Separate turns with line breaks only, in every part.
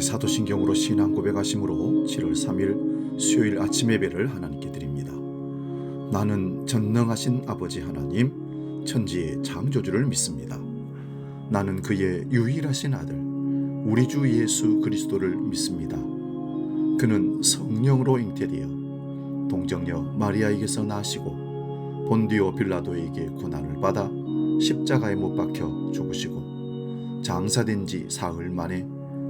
같이 사도신경으로 신앙 고백하심으로 7월 3일 수요일 아침 예배를 하나님께 드립니다. 나는 전능하신 아버지 하나님 천지의 창조주를 믿습니다. 나는 그의 유일하신 아들 우리 주 예수 그리스도를 믿습니다. 그는 성령으로 잉태되어 동정녀 마리아에게서 나시고 본디오 빌라도에게 고난을 받아 십자가에 못 박혀 죽으시고 장사된 지 사흘 만에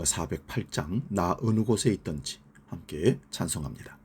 찬송가 408장 나 어느 곳에 있든지 함께 찬송합니다.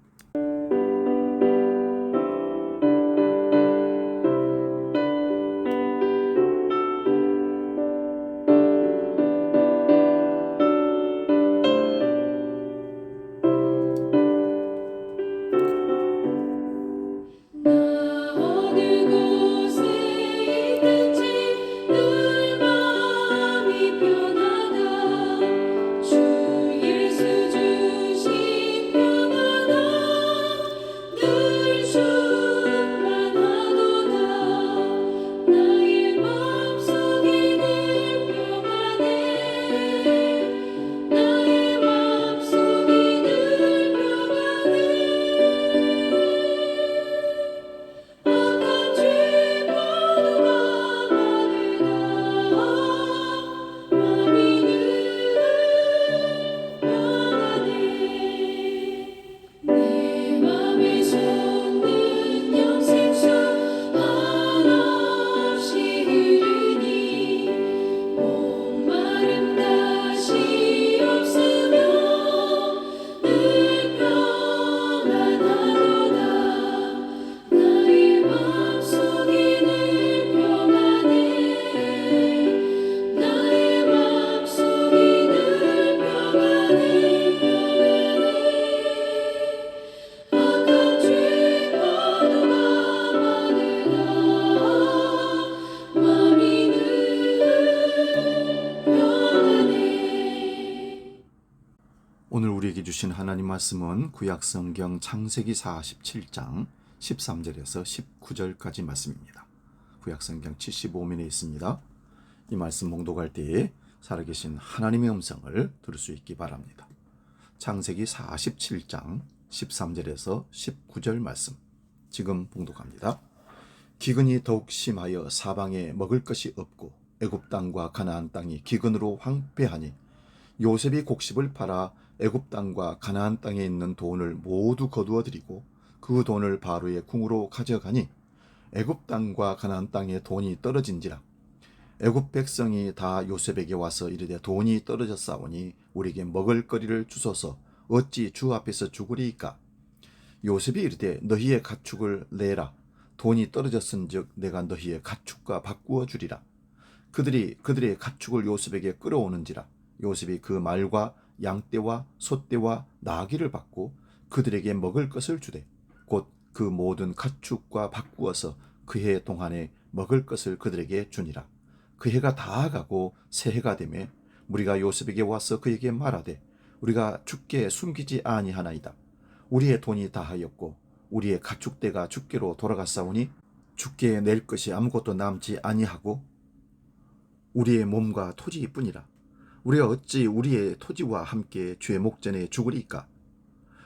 주신 하나님 말씀은 구약 성경 창세기 47장 13절에서 19절까지 말씀입니다. 구약 성경 75면에 있습니다. 이 말씀 봉독할 때에 살아계신 하나님의 음성을 들을 수 있기 바랍니다. 창세기 47장 13절에서 19절 말씀 지금 봉독합니다. 기근이 더욱 심하여 사방에 먹을 것이 없고 애굽 땅과 가나안 땅이 기근으로 황폐하니 요셉이 곡식을 팔아 애굽 땅과 가나안 땅에 있는 돈을 모두 거두어 들이고 그 돈을 바로의 궁으로 가져가니 애굽 땅과 가나안 땅에 돈이 떨어진지라. 애굽 백성이 다 요셉에게 와서 이르되 돈이 떨어졌사오니 우리에게 먹을 거리를 주소서. 어찌 주 앞에서 죽으리이까? 요셉이 이르되 너희의 가축을 내라. 돈이 떨어졌은즉 내가 너희의 가축과 바꾸어 주리라. 그들이 그들의 가축을 요셉에게 끌어오는지라. 요셉이 그 말과 양떼와 소떼와 나귀를 받고 그들에게 먹을 것을 주되 곧 그 모든 가축과 바꾸어서 그 해 동안에 먹을 것을 그들에게 주니라. 그 해가 다 가고 새 해가 되매 우리가 요셉에게 와서 그에게 말하되 우리가 죽게 숨기지 아니하나이다. 우리의 돈이 다하였고 우리의 가축대가 죽게로 돌아갔사오니 죽게 낼 것이 아무것도 남지 아니하고 우리의 몸과 토지뿐이라 우리가 어찌 우리의 토지와 함께 주의 목전에 죽으리까?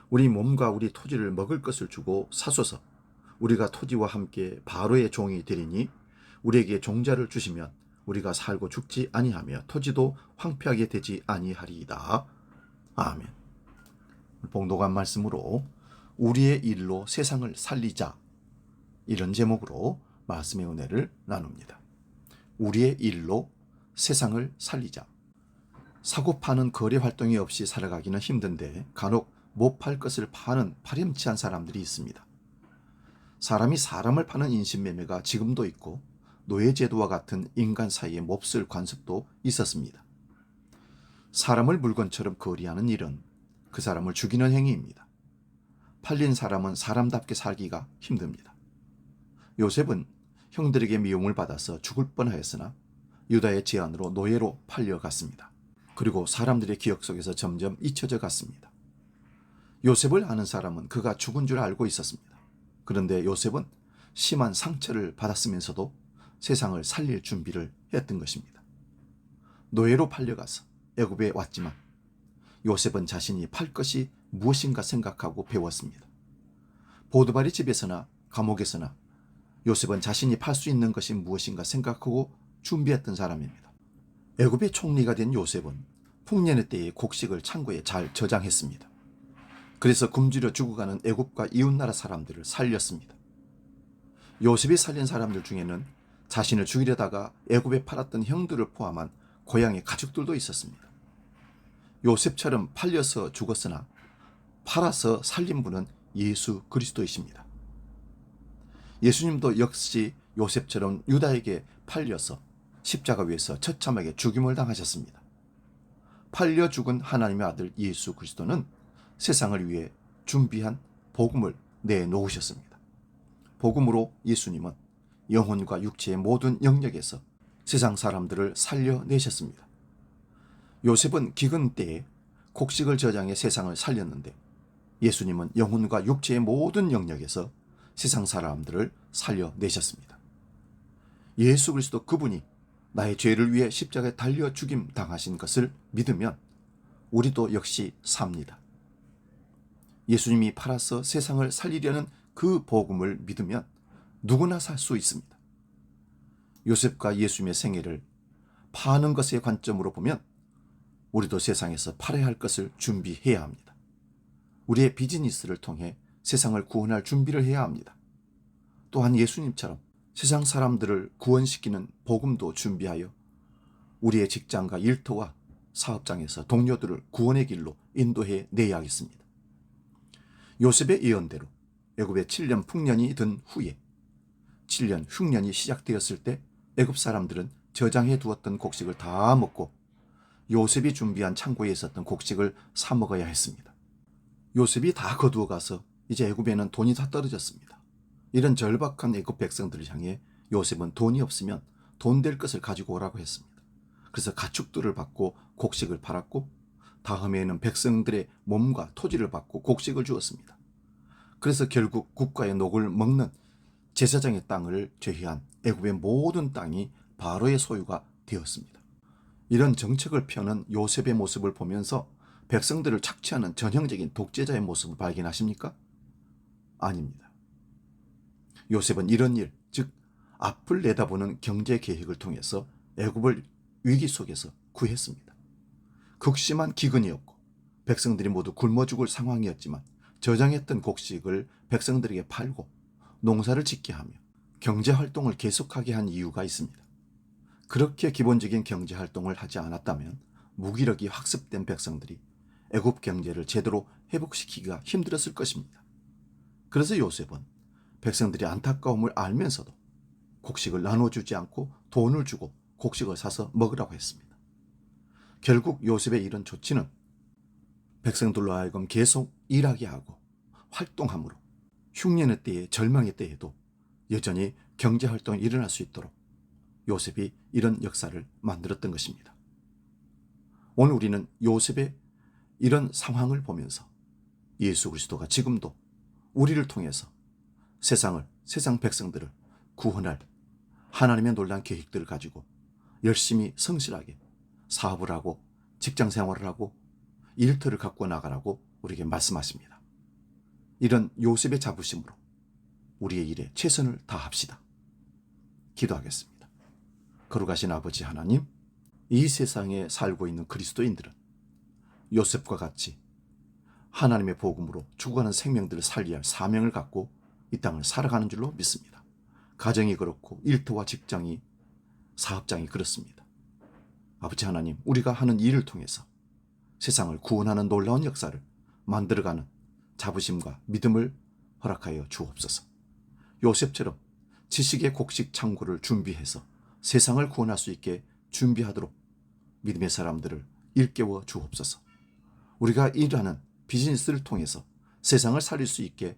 우리 몸과 우리 토지를 먹을 것을 주고 사소서. 우리가 토지와 함께 바로의 종이 되리니 우리에게 종자를 주시면 우리가 살고 죽지 아니하며 토지도 황폐하게 되지 아니하리이다. 아멘. 봉독한 말씀으로 우리의 일로 세상을 살리자 이런 제목으로 말씀의 은혜를 나눕니다. 우리의 일로 세상을 살리자. 사고 파는 거래 활동이 없이 살아가기는 힘든데 간혹 못 팔 것을 파는 파렴치한 사람들이 있습니다. 사람이 사람을 파는 인신매매가 지금도 있고 노예제도와 같은 인간 사이의 몹쓸 관습도 있었습니다. 사람을 물건처럼 거래하는 일은 그 사람을 죽이는 행위입니다. 팔린 사람은 사람답게 살기가 힘듭니다. 요셉은 형들에게 미움을 받아서 죽을 뻔하였으나 유다의 제안으로 노예로 팔려갔습니다. 그리고 사람들의 기억 속에서 점점 잊혀져 갔습니다. 요셉을 아는 사람은 그가 죽은 줄 알고 있었습니다. 그런데 요셉은 심한 상처를 받았으면서도 세상을 살릴 준비를 했던 것입니다. 노예로 팔려가서 애굽에 왔지만 요셉은 자신이 팔 것이 무엇인가 생각하고 배웠습니다. 보드바리 집에서나 감옥에서나 요셉은 자신이 팔 수 있는 것이 무엇인가 생각하고 준비했던 사람입니다. 애굽의 총리가 된 요셉은 풍년의 때에 곡식을 창고에 잘 저장했습니다. 그래서 굶주려 죽어가는 애굽과 이웃나라 사람들을 살렸습니다. 요셉이 살린 사람들 중에는 자신을 죽이려다가 애굽에 팔았던 형들을 포함한 고향의 가족들도 있었습니다. 요셉처럼 팔려서 죽었으나 팔아서 살린 분은 예수 그리스도이십니다. 예수님도 역시 요셉처럼 유다에게 팔려서 십자가 위에서 처참하게 죽임을 당하셨습니다. 팔려 죽은 하나님의 아들 예수 그리스도는 세상을 위해 준비한 복음을 내놓으셨습니다. 복음으로 예수님은 영혼과 육체의 모든 영역에서 세상 사람들을 살려내셨습니다. 요셉은 기근 때에 곡식을 저장해 세상을 살렸는데 예수님은 영혼과 육체의 모든 영역에서 세상 사람들을 살려내셨습니다. 예수 그리스도 그분이 나의 죄를 위해 십자가에 달려 죽임 당하신 것을 믿으면 우리도 역시 삽니다. 예수님이 팔아서 세상을 살리려는 그 복음을 믿으면 누구나 살 수 있습니다. 요셉과 예수님의 생애를 파는 것의 관점으로 보면 우리도 세상에서 팔아야 할 것을 준비해야 합니다. 우리의 비즈니스를 통해 세상을 구원할 준비를 해야 합니다. 또한 예수님처럼 세상 사람들을 구원시키는 복음도 준비하여 우리의 직장과 일터와 사업장에서 동료들을 구원의 길로 인도해 내야 하겠습니다. 요셉의 예언대로 애굽에 7년 풍년이 든 후에 7년 흉년이 시작되었을 때 애굽 사람들은 저장해 두었던 곡식을 다 먹고 요셉이 준비한 창고에 있었던 곡식을 사 먹어야 했습니다. 요셉이 다 거두어 가서 이제 애굽에는 돈이 다 떨어졌습니다. 이런 절박한 애굽 백성들을 향해 요셉은 돈이 없으면 돈 될 것을 가지고 오라고 했습니다. 그래서 가축들을 받고 곡식을 팔았고 다음에는 백성들의 몸과 토지를 받고 곡식을 주었습니다. 그래서 결국 국가의 녹을 먹는 제사장의 땅을 제외한 애굽의 모든 땅이 바로의 소유가 되었습니다. 이런 정책을 펴는 요셉의 모습을 보면서 백성들을 착취하는 전형적인 독재자의 모습을 발견하십니까? 아닙니다. 요셉은 이런 일, 즉 앞을 내다보는 경제 계획을 통해서 애굽을 위기 속에서 구했습니다. 극심한 기근이었고 백성들이 모두 굶어 죽을 상황이었지만 저장했던 곡식을 백성들에게 팔고 농사를 짓게 하며 경제 활동을 계속하게 한 이유가 있습니다. 그렇게 기본적인 경제 활동을 하지 않았다면 무기력이 학습된 백성들이 애굽 경제를 제대로 회복시키기가 힘들었을 것입니다. 그래서 요셉은 백성들이 안타까움을 알면서도 곡식을 나눠주지 않고 돈을 주고 곡식을 사서 먹으라고 했습니다. 결국 요셉의 이런 조치는 백성들로 하여금 계속 일하게 하고 활동함으로 흉년의 때에 절망의 때에도 여전히 경제 활동이 일어날 수 있도록 요셉이 이런 역사를 만들었던 것입니다. 오늘 우리는 요셉의 이런 상황을 보면서 예수 그리스도가 지금도 우리를 통해서 세상을 세상 백성들을 구원할 하나님의 놀란 계획들을 가지고 열심히 성실하게 사업을 하고 직장 생활을 하고 일터를 갖고 나가라고 우리에게 말씀하십니다. 이런 요셉의 자부심으로 우리의 일에 최선을 다합시다. 기도하겠습니다. 거룩하신 아버지 하나님, 이 세상에 살고 있는 그리스도인들은 요셉과 같이 하나님의 복음으로 죽어가는 생명들을 살리야 할 사명을 갖고 이 땅을 살아가는 줄로 믿습니다. 가정이 그렇고 일터와 직장이 사업장이 그렇습니다. 아버지 하나님, 우리가 하는 일을 통해서 세상을 구원하는 놀라운 역사를 만들어가는 자부심과 믿음을 허락하여 주옵소서. 요셉처럼 지식의 곡식 창고를 준비해서 세상을 구원할 수 있게 준비하도록 믿음의 사람들을 일깨워 주옵소서. 우리가 일하는 비즈니스를 통해서 세상을 살릴 수 있게